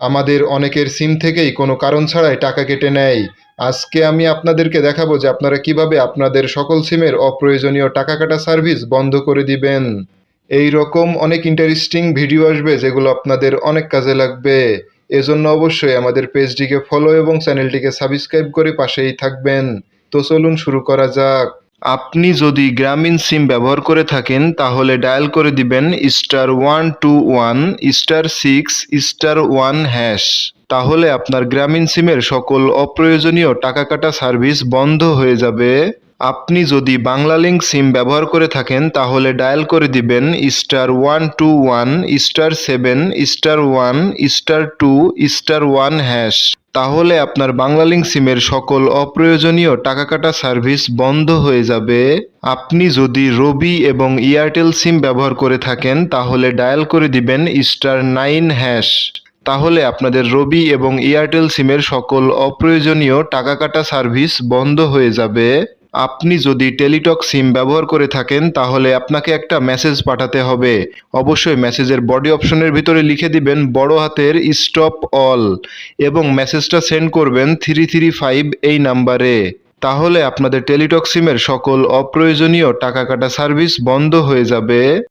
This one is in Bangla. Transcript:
আমাদের অনেকের সিম থেকেই কোনো কারণ ছাড়াই টাকা কেটে নেয়। আজকে আমি আপনাদেরকে দেখাবো যে আপনারা কীভাবে আপনাদের সকল সিমের অপ্রয়োজনীয় টাকা কাটা সার্ভিস বন্ধ করে দিবেন। এই রকম অনেক ইন্টারেস্টিং ভিডিও আসবে যেগুলো আপনাদের অনেক কাজে লাগবে। এজন্য অবশ্যই আমাদের পেজটিকে ফলো এবং চ্যানেলটিকে সাবস্ক্রাইব করে পাশেই থাকবেন। তো চলুন শুরু করা যাক। আপনি যদি গ্রামীণ সিম ব্যবহার করে থাকেন, তাহলে ডায়াল করে দিবেন star one two one, star six, star one hash. তাহলে আপনার গ্রামীণ সিমের সকল অপ্রয়োজনীয় টাকা কাটা সার্ভিস বন্ধ হয়ে যাবে। আপনি যদি বাংলা লিঙ্ক সিম ব্যবহার করে থাকেন, তাহলে ডায়াল করে দিবেন star one two one, star seven, star one, star two, star one hash. তাহলে আপনার বাংলালিং সিমের সকল অপ্রয়োজনীয় টাকা কাটা সার্ভিস বন্ধ হয়ে যাবে। আপনি যদি রবি এবং এয়ারটেল সিম ব্যবহার করে থাকেন, তাহলে ডায়াল করে দিবেন স্টার নাইন হ্যাশ তাহলে আপনাদের রবি এবং এয়ারটেল সিমের সকল অপ্রয়োজনীয় টাকা কাটা সার্ভিস বন্ধ হয়ে যাবে। আপনি যদি টেলিটক সিম ব্যবহার করে থাকেন, তাহলে আপনাকে একটা মেসেজ পাঠাতে হবে। অবশ্যই মেসেজের বডি অপশনের ভিতরে লিখে দিবেন, বড় হাতের স্টপ অল, এবং মেসেজটা সেন্ড করবেন থ্রি থ্রি ফাইভ এই নাম্বারে। তাহলে আপনাদের টেলিটক সিমের সকল অপ্রয়োজনীয় টাকা কাটা সার্ভিস বন্ধ হয়ে যাবে।